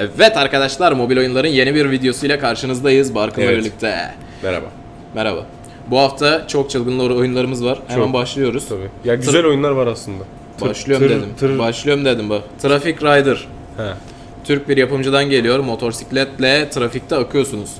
Evet arkadaşlar mobil oyunların yeni bir videosuyla karşınızdayız Barkın'la Evet. birlikte. Merhaba. Merhaba. Bu hafta çok çılgın oyunlarımız var. Hemen Çok. başlıyoruz. Tabii. Ya güzel oyunlar var aslında. Tır- Başlıyorum tır- dedim. tır- Başlıyorum dedim bak. Traffic Rider. He. Türk bir yapımcıdan geliyor. Motosikletle trafikte akıyorsunuz.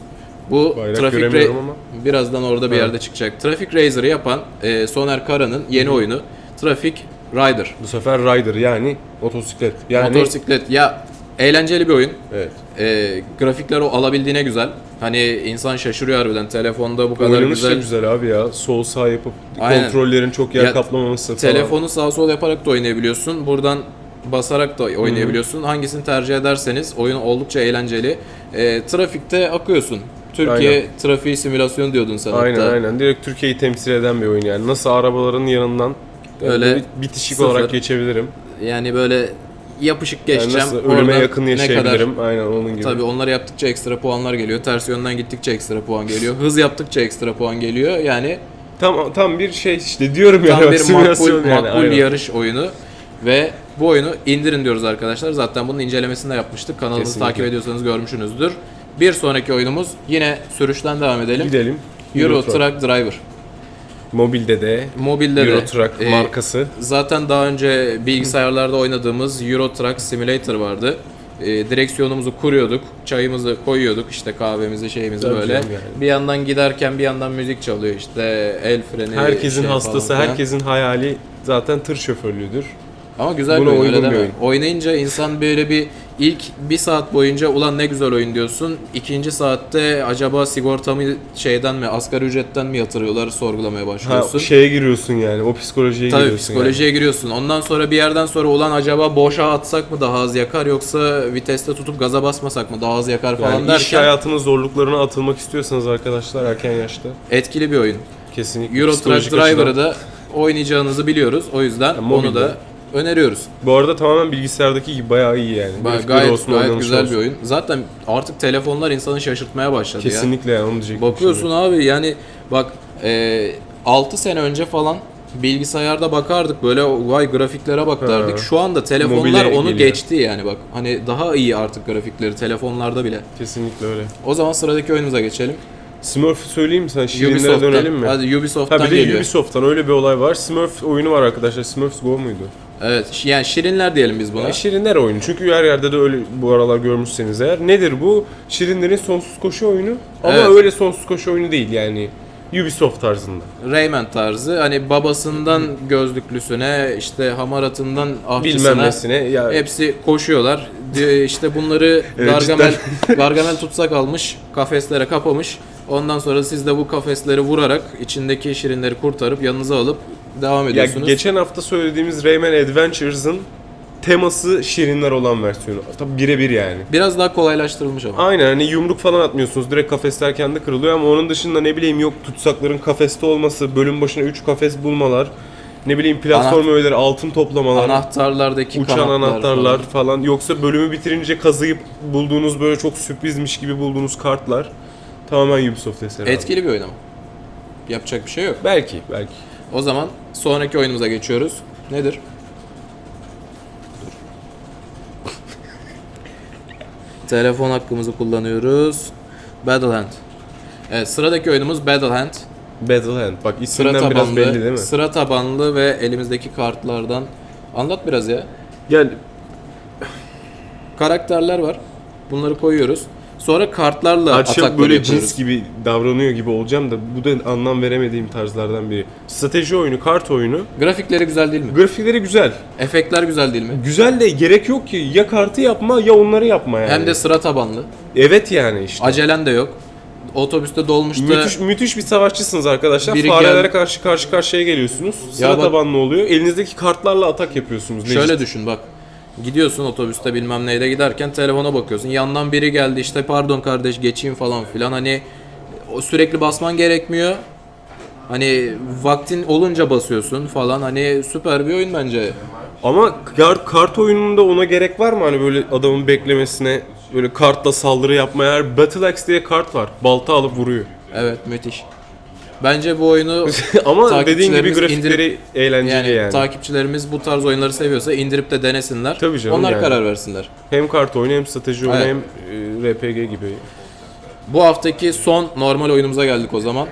Bu Bayrak Traffic göremiyorum ama. birazdan orada bir Ha. yerde çıkacak. Traffic Razor'ı yapan e, Soner Kara'nın yeni oyunu Traffic Rider. Bu sefer rider yani motosiklet. Yani Motosiklet. Ya eğlenceli bir oyun. Evet. E, grafikler o alabildiğine güzel. Hani insan şaşırıyor harbiden telefonda bu kadar Oynanış güzel. da güzel abi ya. Sol sağ yapıp Aynen. kontrollerin çok yer Ya, kaplamaması falan. Telefonu sağ sol yaparak da oynayabiliyorsun. Buradan basarak da oynayabiliyorsun. Hangisini tercih ederseniz oyun oldukça eğlenceli. E, trafikte akıyorsun. Türkiye Aynen. trafiği simülasyon diyordun sen Aynen hatta. aynen. Direkt Türkiye'yi temsil eden bir oyun yani. Nasıl arabaların yanından Öyle öyle bitişik sıfır. olarak geçebilirim. Yani böyle yapışık Yani geçeceğim. nasıl ölüme Oradan yakın ne yaşayabilirim. Aynen onun gibi. Tabii onları yaptıkça ekstra puanlar geliyor. Ters yönden gittikçe ekstra puan geliyor. Hız yaptıkça ekstra puan geliyor. Yani Tam tam bir şey işte diyorum tam yani. bir simülasyon makbul, yani. makbul aynen. yarış oyunu. Ve bu oyunu indirin diyoruz arkadaşlar. Zaten bunun incelemesini de yapmıştık. Kanalımızı Kesinlikle. takip ediyorsanız görmüşsünüzdür. Bir sonraki oyunumuz yine sürüşten devam edelim. Gidelim. Euro Truck Driver. Mobilde de Mobilde Euro de. Truck e, markası. Zaten daha önce bilgisayarlarda oynadığımız Euro Truck Simulator vardı. E, direksiyonumuzu kuruyorduk, çayımızı koyuyorduk, işte kahvemizi, şeyimizi Tabii böyle. yani. Bir yandan giderken bir yandan müzik çalıyor işte el freni. Herkesin şey hastası, falan herkesin hayali zaten tır şoförlüğüdür. Ama güzel Buna bir oyun öyle deme. Oynayınca insan böyle bir ilk bir saat boyunca ulan ne güzel oyun diyorsun. İkinci saatte acaba sigortamı şeyden mi, asgari ücretten mi yatırıyorlar sorgulamaya Ha, başlıyorsun. şeye giriyorsun yani, o psikolojiye Tabii giriyorsun psikolojiye giriyorsun. Ondan sonra bir yerden sonra ulan acaba boşa atsak mı daha az yakar yoksa viteste tutup gaza basmasak mı daha az yakar yani. falan Yani iş derken hayatının zorluklarına atılmak istiyorsanız arkadaşlar erken yaşta etkili bir oyun. kesinlikle Euro Truck Driver'ı da oynayacağınızı biliyoruz. O yüzden Ya, onu da öneriyoruz. Bu arada tamamen bilgisayardaki gibi bayağı iyi yani. Ba- Grafikleri gayet olsun, gayet güzel olsun. bir oyun. Zaten artık telefonlar insanı şaşırtmaya başladı ya. Kesinlikle yani onu diyecektim. Bakıyorsun şimdi. abi yani bak e, 6 sene önce falan bilgisayarda bakardık böyle vay grafiklere bak derdik. Şu anda telefonlar Mobile onu geliyor. geçti yani bak. Hani daha iyi artık grafikleri telefonlarda bile. Kesinlikle öyle. O zaman sıradaki oyunumuza geçelim. Smurf söyleyeyim mi sana? Şirinlere dönelim mi? Hadi Ubisoft'tan Ha bir de geliyor. Ubisoft'tan öyle bir olay var. Smurf oyunu var arkadaşlar. Smurfs Go muydu? Evet yani Şirinler diyelim biz buna. Ya Şirinler oyunu. Çünkü her yerde de öyle bu aralar görmüşseniz eğer. Nedir bu? Şirinlerin sonsuz koşu oyunu. Ama Evet. öyle sonsuz koşu oyunu değil yani. Ubisoft tarzında. Rayman tarzı hani babasından gözlüklüsüne işte hamaratından Bilmem ahçısına nesine. Ya, hepsi koşuyorlar. İşte bunları Evet, Gargamel Gargamel tutsak almış, kafeslere kapamış. Ondan sonra siz de bu kafesleri vurarak içindeki şirinleri kurtarıp yanınıza alıp devam ya ediyorsunuz. geçen hafta söylediğimiz Rayman Adventures'ın teması Şirinler olan versiyonu. Tabi birebir yani. Biraz daha kolaylaştırılmış ama. Aynen hani yumruk falan atmıyorsunuz. Direkt kafesler kendi kırılıyor ama onun dışında ne bileyim yok tutsakların kafeste olması, bölüm başına 3 kafes bulmalar, ne bileyim platform Ana- öğeleri, altın toplamalar, Anahtarlardaki uçan anahtarlar falan. falan. Yoksa bölümü bitirince kazıyıp bulduğunuz böyle çok sürprizmiş gibi bulduğunuz kartlar tamamen Ubisoft eseri. abi. Etkili bir oyun ama. Yapacak bir şey yok. Belki, belki. O zaman sonraki oyunumuza geçiyoruz. Nedir? Telefon hakkımızı kullanıyoruz. Battleland. Evet, sıradaki oyunumuz Battleland. Battlehand. Bak Sıra isminden biraz tabanlı, belli değil mi? sıra tabanlı ve elimizdeki kartlardan. Anlat biraz ya. Yani Karakterler var. Bunları koyuyoruz. Sonra kartlarla Akşam atakları böyle yapıyoruz. cins gibi davranıyor gibi olacağım da bu da anlam veremediğim tarzlardan biri. Strateji oyunu, kart oyunu. Grafikleri güzel değil mi? Grafikleri güzel. Efektler güzel değil mi? Güzel de gerek yok ki. Ya kartı yapma ya onları yapma yani. Hem de sıra tabanlı. Evet yani işte. Acelen de yok. Otobüste dolmuşta Müthiş, müthiş bir savaşçısınız arkadaşlar. Biri Farelere gel- karşı karşı karşıya geliyorsunuz. Sıra bak- tabanlı oluyor. Elinizdeki kartlarla atak yapıyorsunuz. Şöyle Legit. düşün bak. Gidiyorsun otobüste bilmem neyle giderken telefona bakıyorsun. Yandan biri geldi işte pardon kardeş geçeyim falan filan. Hani o sürekli basman gerekmiyor. Hani vaktin olunca basıyorsun falan. Hani süper bir oyun bence. Ama kart, kart oyununda ona gerek var mı? Hani böyle adamın beklemesine böyle kartla saldırı yapmaya. Battle Axe diye kart var. Balta alıp vuruyor. Evet müthiş. Bence bu oyunu Ama dediğin gibi grafikleri eğlenceli yani, yani. takipçilerimiz bu tarz oyunları seviyorsa indirip de denesinler. Tabii canım Onlar yani. karar versinler. Hem kart oyunu hem strateji oyunu Evet. hem e, RPG gibi. Bu haftaki son normal oyunumuza geldik o zaman.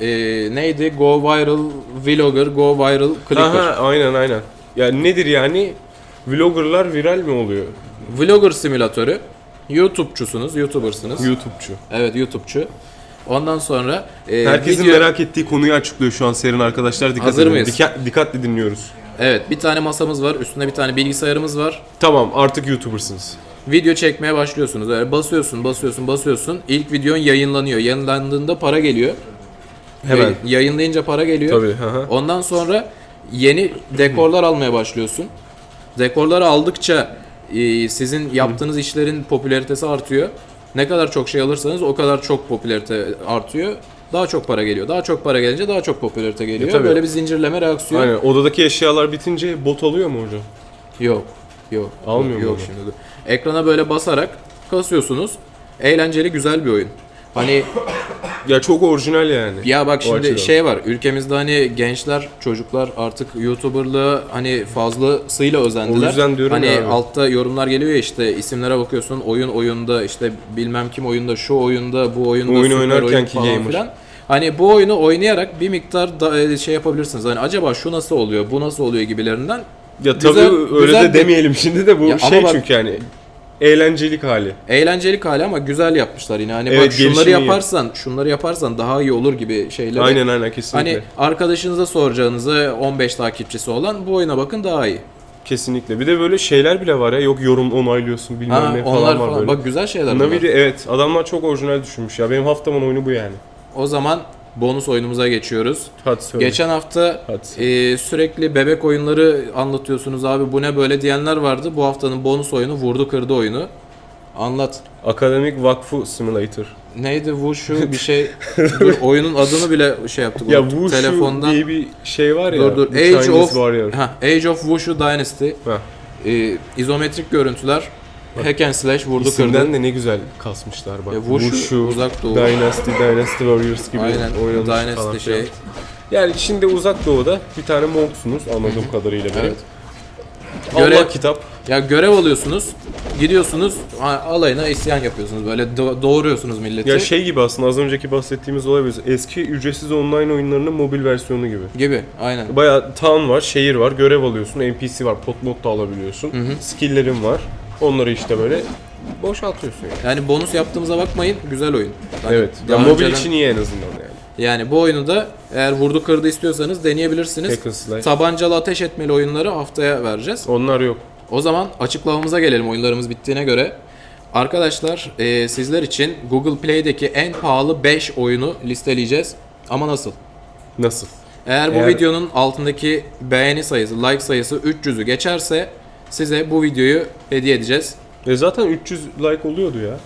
Ee, neydi? Go Viral Vlogger, Go Viral Clicker. Aha aynen aynen. Yani nedir yani? Vloggerlar viral mi oluyor? Vlogger simülatörü. YouTube'cusunuz, YouTuber'sınız. YouTube'cu. evet, YouTube'cu. Ondan sonra e, Herkesin video- merak ettiği konuyu açıklıyor şu an Serin arkadaşlar. Dikkat Hazır edin. mıyız? Dika- dikkatli dinliyoruz. Evet, bir tane masamız var, üstünde bir tane bilgisayarımız var. Tamam artık YouTuber'sınız. Video çekmeye başlıyorsunuz. Öyle basıyorsun, basıyorsun, basıyorsun. İlk videon yayınlanıyor. Yayınlandığında para geliyor. Hemen. Yayın- Yayınlayınca para geliyor. Tabii. hı. Ondan sonra yeni dekorlar almaya başlıyorsun. Dekorları aldıkça e, sizin yaptığınız işlerin popülaritesi artıyor. Ne kadar çok şey alırsanız o kadar çok popülarite artıyor. Daha çok para geliyor. Daha çok para gelince daha çok popülarite geliyor. E, tabii. Böyle bir zincirleme reaksiyon. Aynen. Odadaki eşyalar bitince bot alıyor mu hocam? Yok. Yok. Almıyor mu Yok şimdi. Ekrana böyle basarak kasıyorsunuz. Eğlenceli güzel bir oyun. Hani Ya çok orijinal yani. Ya bak şimdi açıdan. şey var. Ülkemizde hani gençler, çocuklar artık YouTuber'lığı hani fazlasıyla özendiler. O yüzden diyorum hani abi. altta yorumlar geliyor ya işte isimlere bakıyorsun. Oyun oyunda işte bilmem kim oyunda, şu oyunda, bu oyunda Oyun süper oynarken oyun ki falan gamer. filan. Hani bu oyunu oynayarak bir miktar da e, şey yapabilirsiniz. Hani acaba şu nasıl oluyor, bu nasıl oluyor gibilerinden. Ya Güzel- tabii öyle güzel de bir- demeyelim şimdi de bu Ya ama şey bak- çünkü yani eğlencelik hali. Eğlencelik hali ama güzel yapmışlar yine. Hani Evet, bak şunları gelişimi iyi. yaparsan, şunları yaparsan daha iyi olur gibi şeyler. Aynen aynen kesinlikle. Hani arkadaşınıza soracağınızı 15 takipçisi olan bu oyuna bakın daha iyi. Kesinlikle. Bir de böyle şeyler bile var ya. Yok yorum onaylıyorsun bilmem Ha, ne falan onlar var falan. böyle. Bak güzel şeyler bunlar. Navi'de evet adamlar çok orijinal düşünmüş ya. Benim haftamın oyunu bu yani. O zaman bonus oyunumuza geçiyoruz. Hadi söyle. Geçen hafta e, sürekli bebek oyunları anlatıyorsunuz abi bu ne böyle diyenler vardı. Bu haftanın bonus oyunu vurdu kırdı oyunu. Anlat. Akademik Vakfı Simulator. Neydi Wushu bir şey. dur oyunun adını bile şey yaptık. Ya. Wushu Telefondan. diye bir şey var ya. Dur dur. Age Chinese of Warrior. ha, Age of Wushu Dynasty. Ha. E, izometrik görüntüler. Hack and slash vurdu kırdı. İsimden de ne güzel kasmışlar bak. Ya Wushu, Uzak Doğu. Dynasty, Dynasty Warriors gibi Aynen. oynanmış Dynasty falan şey. Yani şimdi uzak doğuda bir tane monksunuz anladığım kadarıyla benim. Evet. Allah Görev- kitap. Ya görev alıyorsunuz. Gidiyorsunuz a- alayına isyan yapıyorsunuz. Böyle do- doğuruyorsunuz milleti. Ya şey gibi aslında az önceki bahsettiğimiz olay böyle. Eski ücretsiz online oyunlarının mobil versiyonu gibi. gibi. Aynen. Bayağı town var, şehir var, görev alıyorsun, NPC var, pot mod da alabiliyorsun. Skill'lerin var. Onları işte böyle boşaltıyorsun yani. Yani bonus yaptığımıza bakmayın. Güzel oyun. Hani Evet. Ya daha mobil önceden- için iyi en azından yani. Yani bu oyunu da eğer vurdu kırdı istiyorsanız deneyebilirsiniz. Hack and slash. Tabancalı ateş etmeli oyunları haftaya vereceğiz. Onlar yok. O zaman açıklamamıza gelelim oyunlarımız bittiğine göre. Arkadaşlar e, sizler için Google Play'deki en pahalı 5 oyunu listeleyeceğiz. Ama nasıl? Nasıl? Eğer bu Eğer- videonun altındaki beğeni sayısı, like sayısı 300'ü geçerse size bu videoyu hediye edeceğiz. E zaten 300 like oluyordu ya.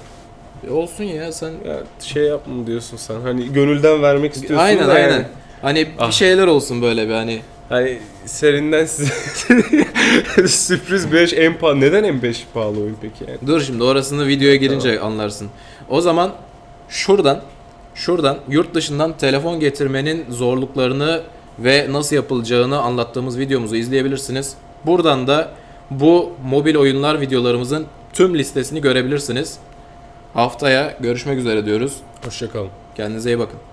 E, Olsun ya sen Ya şey yapma diyorsun sen. Hani gönülden vermek istiyorsun aynen da aynen. yani. Hani Ah. bir şeyler olsun böyle bir hani. Hani serinden size sürpriz 5 en pahalı. Neden en 5 pahalı oyun peki yani? Dur şimdi orasını videoya girince anlarsın. O zaman şuradan şuradan yurt dışından telefon getirmenin zorluklarını ve nasıl yapılacağını anlattığımız videomuzu izleyebilirsiniz. Buradan da bu mobil oyunlar videolarımızın tüm listesini görebilirsiniz. Haftaya görüşmek üzere diyoruz. Hoşçakalın. Kendinize iyi bakın.